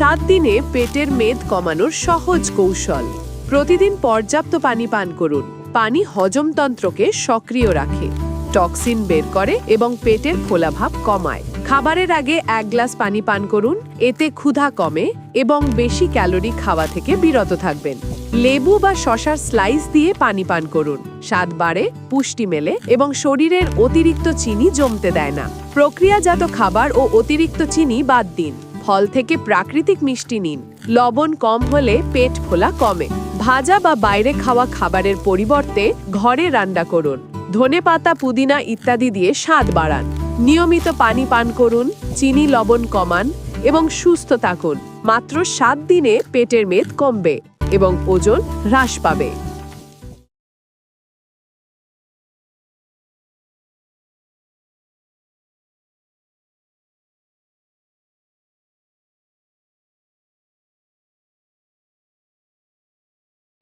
সাত দিনে পেটের মেদ কমানোর সহজ কৌশল। প্রতিদিন পর্যাপ্ত পানি পান করুন। পানি হজমতন্ত্রকে সক্রিয় রাখে। টক্সিন বের করে এবং পেটের ফোলাভাব কমায়। খাবারের আগে এক গ্লাস পানি পান করুন, এতে ক্ষুধা কমে এবং বেশি ক্যালোরি খাওয়া থেকে বিরত থাকবেন। লেবু বা শশার স্লাইস দিয়ে পানি পান করুন। স্বাদ বাড়ে, পুষ্টি মেলে এবং শরীরের অতিরিক্ত চিনি জমতে দেয় না। প্রক্রিয়াজাত খাবার ও অতিরিক্ত চিনি বাদ দিন। ফল থেকে প্রাকৃতিক মিষ্টি নিন। লবণ কম হলে পেট ফোলা কমে। ভাজা বা বাইরে খাওয়া খাবারের পরিবর্তে ঘরে রান্না করুন। ধনে পাতা, পুদিনা ইত্যাদি দিয়ে স্বাদ বাড়ান। নিয়মিত পানি পান করুন, চিনি, লবণ কমান এবং সুস্থ থাকুন। মাত্র সাত দিনে পেটের মেদ কমবে এবং ওজন হ্রাস পাবে।